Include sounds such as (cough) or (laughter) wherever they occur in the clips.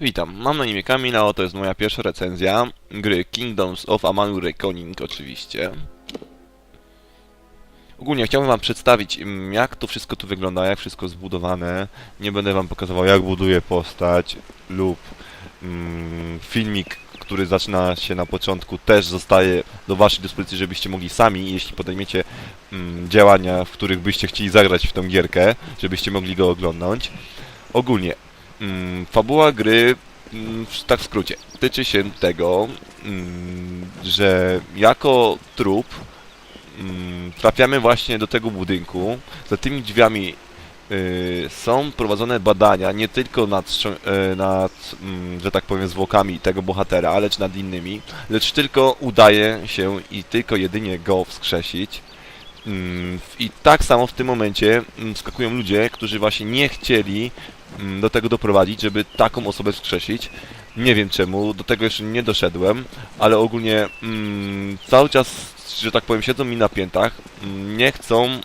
Witam, mam na imię Kamil, a oto jest moja pierwsza recenzja gry Kingdoms of Amalur Reckoning oczywiście. Ogólnie chciałbym wam przedstawić mm, jak to wszystko tu wygląda, jak wszystko zbudowane. Nie będę wam pokazywał jak buduję postać lub mm, filmik, który zaczyna się na początku też zostaje do waszej dyspozycji, żebyście mogli sami, jeśli podejmiecie mm, działania, w których byście chcieli zagrać w tą gierkę, żebyście mogli go oglądać. Ogólnie Mm, fabuła gry, mm, tak w skrócie, tyczy się tego, mm, że jako trup mm, trafiamy właśnie do tego budynku. Za tymi drzwiami y, są prowadzone badania nie tylko nad, y, nad mm, że tak powiem, zwłokami tego bohatera, ale czy nad innymi, lecz tylko udaje się i tylko jedynie go wskrzesić. Mm, I tak samo w tym momencie mm, wskakują ludzie, którzy właśnie nie chcieli mm, do tego doprowadzić, żeby taką osobę wskrzesić. Nie wiem czemu, do tego jeszcze nie doszedłem, ale ogólnie mm, cały czas, że tak powiem, siedzą mi na piętach, mm, nie chcą,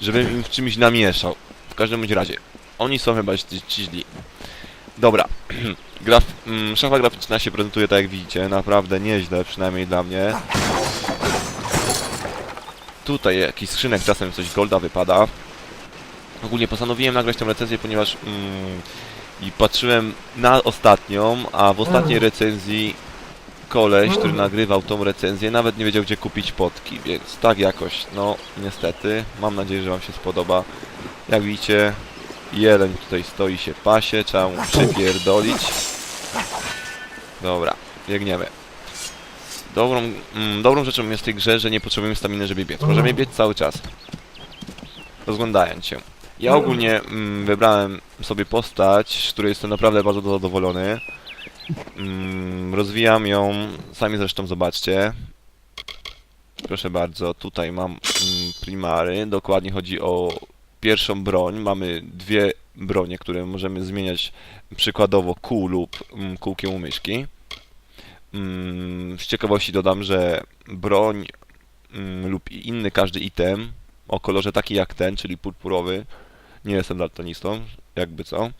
żebym im w czymś namieszał. W każdym bądź razie, oni są chyba ci źli. Dobra, (clears throat) Graf, mm, szafa graficzna się prezentuje tak jak widzicie, naprawdę nieźle, przynajmniej dla mnie. Tutaj jakiś skrzynek czasem coś golda wypada. Ogólnie postanowiłem nagrać tę recenzję, ponieważ mm, i patrzyłem na ostatnią, a w ostatniej recenzji koleś, który nagrywał tą recenzję, nawet nie wiedział gdzie kupić potki, więc tak jakoś, no niestety. Mam nadzieję, że wam się spodoba. Jak widzicie, jeleń tutaj stoi się pasie, trzeba mu przypierdolić. Dobra, biegniemy. Dobrą, mm, dobrą rzeczą jest w tej grze, że nie potrzebujemy staminy, żeby biec. Możemy biec cały czas. Rozglądając się. Ja ogólnie mm, wybrałem sobie postać, z której jestem naprawdę bardzo zadowolony. Mm, rozwijam ją, sami zresztą zobaczcie. Proszę bardzo, tutaj mam mm, primary. Dokładnie chodzi o pierwszą broń. Mamy dwie bronie, które możemy zmieniać przykładowo kół lub mm, kółkiem u myszki. Mm, z ciekawości dodam, że broń mm, lub inny każdy item o kolorze taki jak ten, czyli purpurowy, nie jestem daltonistą, jakby co.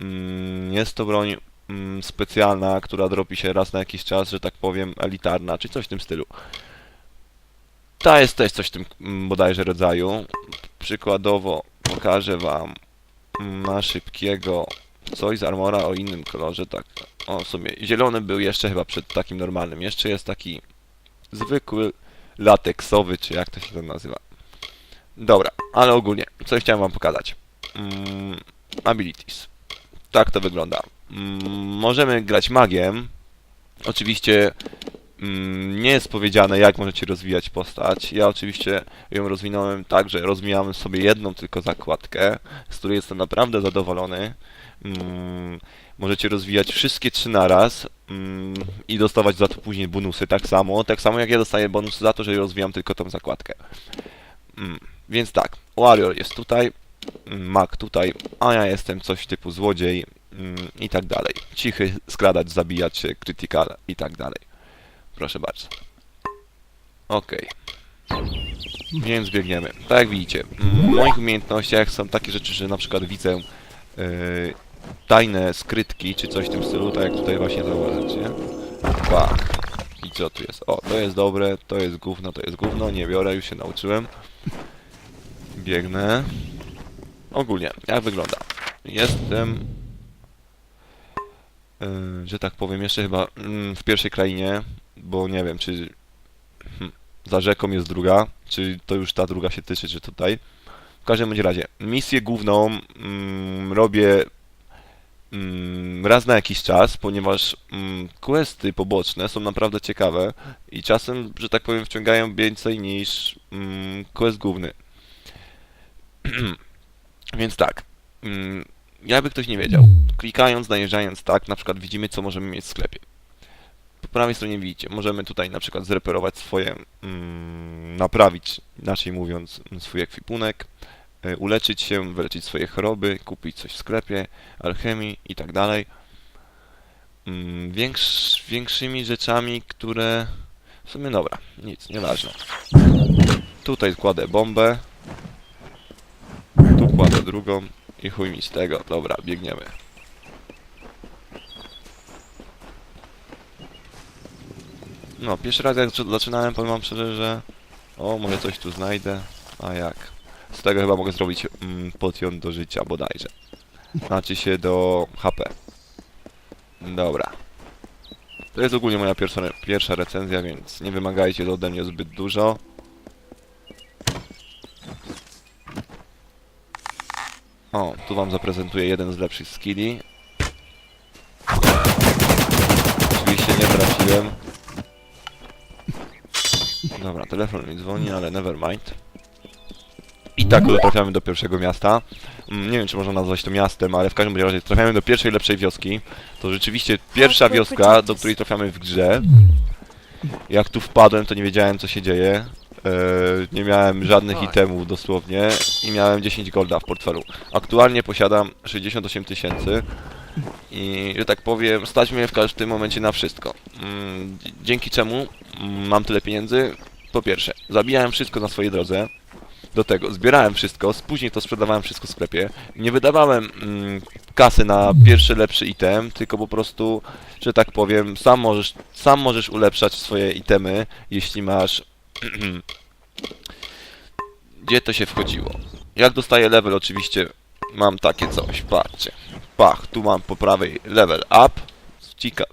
Mm, Jest to broń mm, specjalna, która dropi się raz na jakiś czas, że tak powiem, elitarna, czy coś w tym stylu. Ta jest też coś w tym mm, bodajże rodzaju. Przykładowo pokażę wam mm, na szybkiego coś z armora o innym kolorze, tak. O sobie, zielony był jeszcze chyba przed takim normalnym. Jeszcze jest taki zwykły lateksowy, czy jak to się tam nazywa. Dobra, ale ogólnie, co chciałem wam pokazać. Mm, abilities. Tak to wygląda. Mm, możemy grać magiem. Oczywiście mm, nie jest powiedziane, jak możecie rozwijać postać. Ja oczywiście ją rozwinąłem tak, że rozwijałem sobie jedną tylko zakładkę, z której jestem naprawdę zadowolony. Mm, możecie rozwijać wszystkie trzy naraz mm, i dostawać za to później bonusy tak samo. Tak samo jak ja dostaję bonus za to, że rozwijam tylko tą zakładkę. Mm, więc tak, Warrior jest tutaj, mm, Mag tutaj, a ja jestem coś typu złodziej mm, i tak dalej. Cichy, skradać, zabijać critical i tak dalej. Proszę bardzo. Okej. Więc biegniemy. Tak jak widzicie, w moich umiejętnościach są takie rzeczy, że na przykład widzę yy, tajne skrytki, czy coś w tym stylu, tak jak tutaj właśnie zauważycie. Bach. I co tu jest? O, to jest dobre, to jest gówno, to jest gówno, nie biorę, już się nauczyłem. Biegnę. Ogólnie, jak wygląda? Jestem, yy, że tak powiem, jeszcze chyba mm, w pierwszej krainie, bo nie wiem, czy hmm, za rzeką jest druga, czy to już ta druga się tyczy, czy tutaj. W każdym razie, misję główną mm, robię mm, raz na jakiś czas, ponieważ mm, questy poboczne są naprawdę ciekawe i czasem, że tak powiem, wciągają więcej niż mm, quest główny. (clears throat) Więc tak, jakby ktoś nie wiedział, klikając, najeżdżając tak, na przykład widzimy, co możemy mieć w sklepie. Po prawej stronie widzicie, możemy tutaj na przykład zreperować swoje, naprawić, inaczej mówiąc, swój ekwipunek, E, uleczyć się, wyleczyć swoje choroby, kupić coś w sklepie, alchemii i tak dalej. Mm, większymi rzeczami, które... W sumie dobra, nic, nieważne. Tutaj kładę bombę. Tu kładę drugą i chuj mi z tego. Dobra, biegniemy. No, pierwszy raz jak zaczynałem, powiem wam szczerze, że... O, może coś tu znajdę. A jak? Z tego chyba mogę zrobić mm, potion do życia bodajże. Znaczy się do HP. Dobra. To jest ogólnie moja pierwsza, pierwsza recenzja, więc nie wymagajcie ode mnie zbyt dużo. O, tu wam zaprezentuję jeden z lepszych skilli. Oczywiście nie trafiłem. Dobra, telefon mi dzwoni, ale never mind. Tak trafiamy do pierwszego miasta. Mm, Nie wiem, czy można nazwać to miastem, ale w każdym razie trafiamy do pierwszej lepszej wioski. To rzeczywiście pierwsza wioska, do której trafiamy w grze. Jak tu wpadłem, to nie wiedziałem, co się dzieje. Eee, nie miałem żadnych itemów dosłownie i miałem 10 golda w portfelu. Aktualnie posiadam 68 tysięcy i, że tak powiem, stać mnie w każdym momencie na wszystko. Mm, dzięki czemu mm, mam tyle pieniędzy? Po pierwsze, zabijałem wszystko na swojej drodze. Do tego zbierałem wszystko, później to sprzedawałem wszystko w sklepie. Nie wydawałem mm, kasy na pierwszy lepszy item, tylko po prostu, że tak powiem, sam możesz, sam możesz ulepszać swoje itemy, jeśli masz... (clears throat) Gdzie to się wchodziło? Jak dostaję level, oczywiście mam takie coś, patrzcie. Pach, tu mam po prawej level up,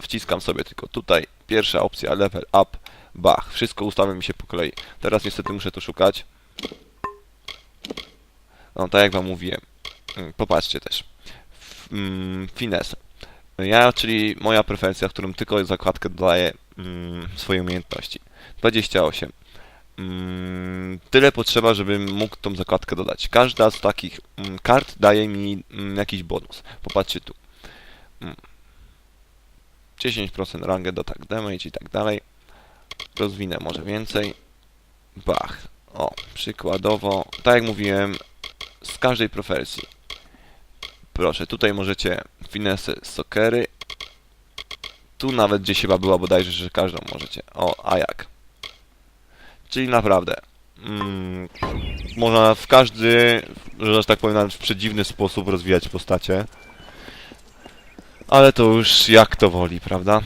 wciskam sobie tylko tutaj, pierwsza opcja level up, bach, wszystko ustawia mi się po kolei. Teraz niestety muszę to szukać. No, tak jak wam mówiłem. Mm, Popatrzcie też. Mm, Finesse. Ja, czyli moja preferencja, w którym tylko zakładkę dodaję mm, swoje umiejętności. 28. Mm, tyle potrzeba, żebym mógł tą zakładkę dodać. Każda z takich kart daje mi jakiś bonus. Popatrzcie tu. Mm. 10% rangę attack damage i tak dalej. Rozwinę może więcej. Bach. O, przykładowo, tak jak mówiłem, z każdej profesji. Proszę, tutaj możecie finesy sokery. Tu nawet gdzieś chyba była bodajże, że każdą możecie. O, a jak? Czyli naprawdę. Mm, można w każdy, że tak powiem, w przedziwny sposób rozwijać postacie. Ale to już jak to woli, prawda?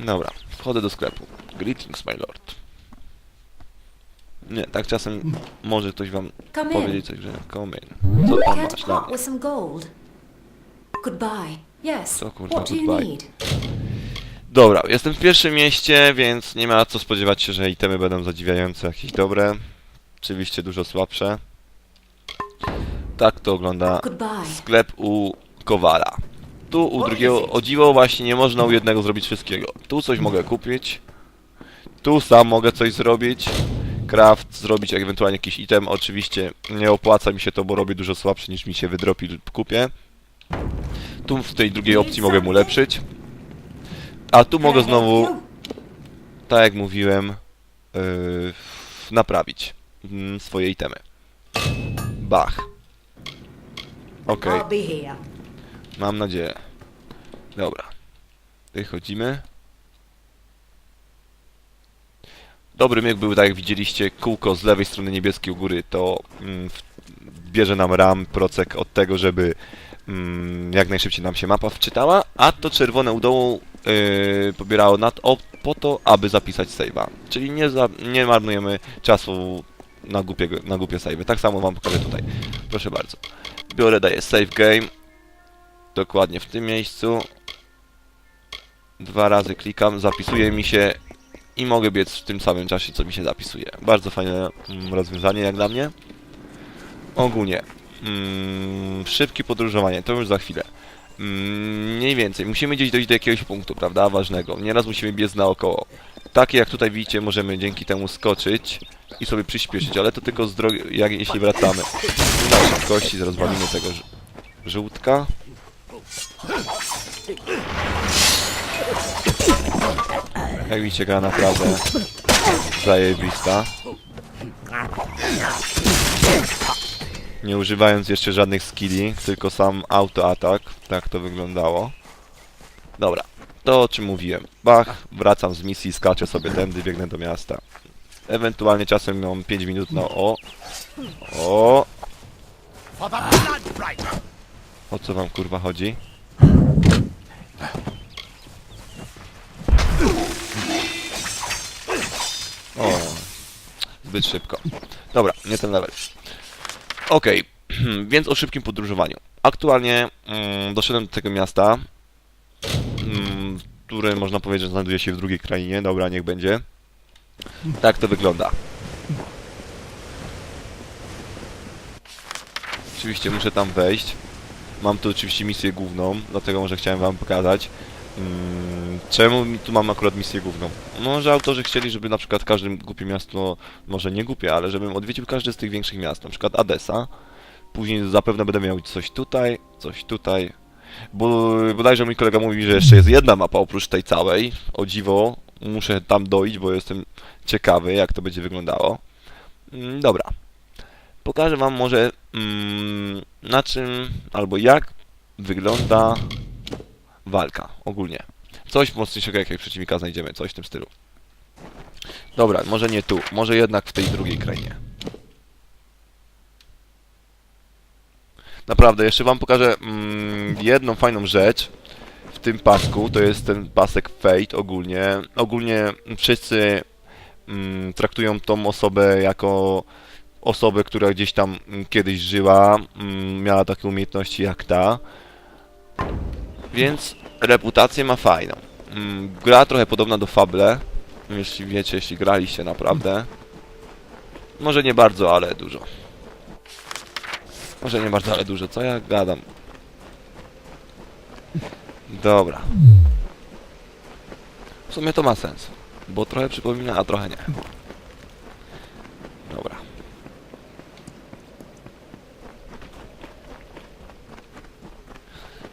Dobra, wchodzę do sklepu. Greetings, my lord. Nie, tak czasem może ktoś wam Come in. powiedzieć coś, że come in. Co tam masz dla mnie? with some gold? Goodbye. Yes. Kurwa, What do you goodbye? need? Dobra, jestem w pierwszym mieście, więc nie ma co spodziewać się, że itemy będą zadziwiające, jakieś dobre. Oczywiście dużo słabsze. Tak to ogląda Goodbye. sklep u Kowala. Tu u drugiego, o dziwo właśnie nie można u jednego zrobić wszystkiego. Tu coś mogę kupić. Tu sam mogę coś zrobić. Craft, zrobić ewentualnie jakiś item. Oczywiście nie opłaca mi się to, bo robię dużo słabszy niż mi się wydropi lub kupię. Tu w tej drugiej opcji mogę mu ulepszyć. A tu mogę znowu, tak jak mówiłem, yy, naprawić mm, swoje itemy. Bach. Okej. Here. Mam nadzieję. Dobra. Wychodzimy. Dobry myk był, tak jak widzieliście, kółko z lewej strony niebieskiej u góry, to mm, bierze nam RAM, procek od tego, żeby mm, jak najszybciej nam się mapa wczytała, a to czerwone u dołu yy, pobierało nad, o, po to, aby zapisać save'a. Czyli nie, za, nie marnujemy czasu na, głupiego, na głupie save'y. Tak samo wam pokażę tutaj. Proszę bardzo. Biorę, daję save game. Dokładnie w tym miejscu. Dwa razy klikam, zapisuje mi się i mogę biec w tym samym czasie, co mi się zapisuje. Bardzo fajne mm, rozwiązanie jak dla mnie. Ogólnie. Mm, szybkie podróżowanie, to już za chwilę. Mm, mniej więcej, musimy gdzieś dojść do jakiegoś punktu, prawda, ważnego. Nieraz musimy biec naokoło. Takie jak tutaj widzicie, możemy dzięki temu skoczyć i sobie przyspieszyć, ale to tylko z drogi, jak, jeśli wracamy na szybkości, zaraz walimy tego żółtka. Jak widzicie, gra naprawdę zajebista. Nie używając jeszcze żadnych skilli, tylko sam autoatak. Tak to wyglądało. Dobra, to o czym mówiłem. Bach, wracam z misji, skaczę sobie tędy, biegnę do miasta. Ewentualnie czasem mam 5 minut na o. O, o co wam kurwa chodzi? Zbyt szybko. Dobra, nie ten level. Okej, (clears throat) więc o szybkim podróżowaniu. Aktualnie mm, doszedłem do tego miasta, mm, które można powiedzieć, że znajduje się w drugiej krainie. Dobra, niech będzie. Tak to wygląda. Oczywiście muszę tam wejść. Mam tu oczywiście misję główną, dlatego może chciałem wam pokazać. Mm, czemu tu mam akurat misję główną? Może autorzy chcieli, żeby na przykład każde głupie miasto, może nie głupie, ale żebym odwiedził każde z tych większych miast, na przykład Adesa. Później zapewne będę miał coś tutaj, coś tutaj. Bo bodajże mój kolega mówi, że jeszcze jest jedna mapa oprócz tej całej. O dziwo, muszę tam dojść, bo jestem ciekawy, jak to będzie wyglądało. Mm, Dobra. Pokażę wam może mm, na czym albo jak wygląda walka ogólnie. Coś mocniejszego jakiegoś przeciwnika znajdziemy, coś w tym stylu. Dobra, może nie tu, może jednak w tej drugiej krainie. Naprawdę, jeszcze wam pokażę mm, jedną fajną rzecz w tym pasku, to jest ten pasek Fate ogólnie. Ogólnie wszyscy mm, traktują tą osobę jako osobę, która gdzieś tam kiedyś żyła, mm, miała takie umiejętności jak ta. Więc reputację ma fajną. Mm, Gra trochę podobna do Fable, jeśli wiecie, jeśli graliście naprawdę. Może nie bardzo, ale dużo. Może nie bardzo, ale dużo. Co ja gadam? Dobra. W sumie to ma sens. Bo trochę przypomina, a trochę nie. Dobra.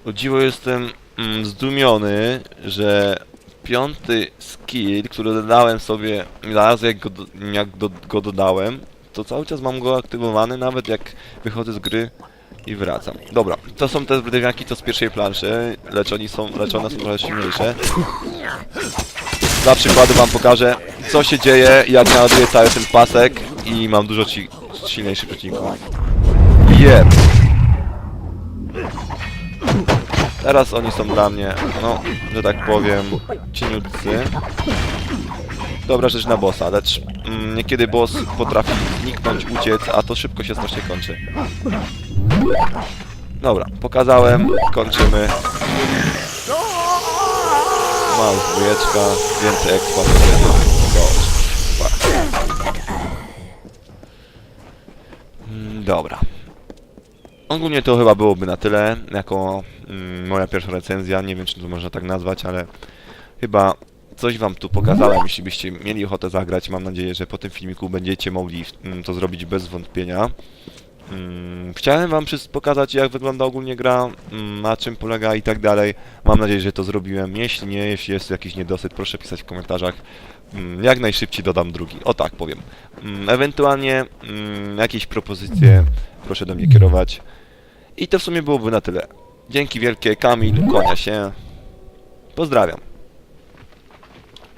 O dziwo jestem mm, zdumiony, że piąty skill, który dodałem sobie raz jak, go, do, jak do, go dodałem, to cały czas mam go aktywowany, nawet jak wychodzę z gry i wracam. Dobra, to są te zbrywiaki co z pierwszej planszy, lecz, oni są, lecz one są trochę silniejsze. Dla przykładu wam pokażę, co się dzieje, jak naładuję cały ten pasek i mam dużo ci, silniejszych przeciwników. Jeb! Teraz oni są dla mnie, no, że tak powiem, cieniutcy. Dobra rzecz na bossa, lecz mm, niekiedy boss potrafi zniknąć, uciec, a to szybko się strasznie kończy. Dobra, pokazałem, kończymy. Mam dwójeczka, więcej expa Mm, Dobra. Ogólnie to chyba byłoby na tyle, jako mm, moja pierwsza recenzja, nie wiem czy to można tak nazwać, ale chyba coś wam tu pokazałem, jeśli byście mieli ochotę zagrać, mam nadzieję, że po tym filmiku będziecie mogli mm, to zrobić bez wątpienia. Mm, Chciałem wam pokazać jak wygląda ogólnie gra, mm, na czym polega i tak dalej. Mam nadzieję, że to zrobiłem. Jeśli nie, jeśli jest jakiś niedosyt, proszę pisać w komentarzach. Mm, Jak najszybciej dodam drugi. O tak powiem. Ewentualnie jakieś propozycje proszę do mnie kierować. I to w sumie byłoby na tyle. Dzięki wielkie, Kamil, kłania się. Pozdrawiam.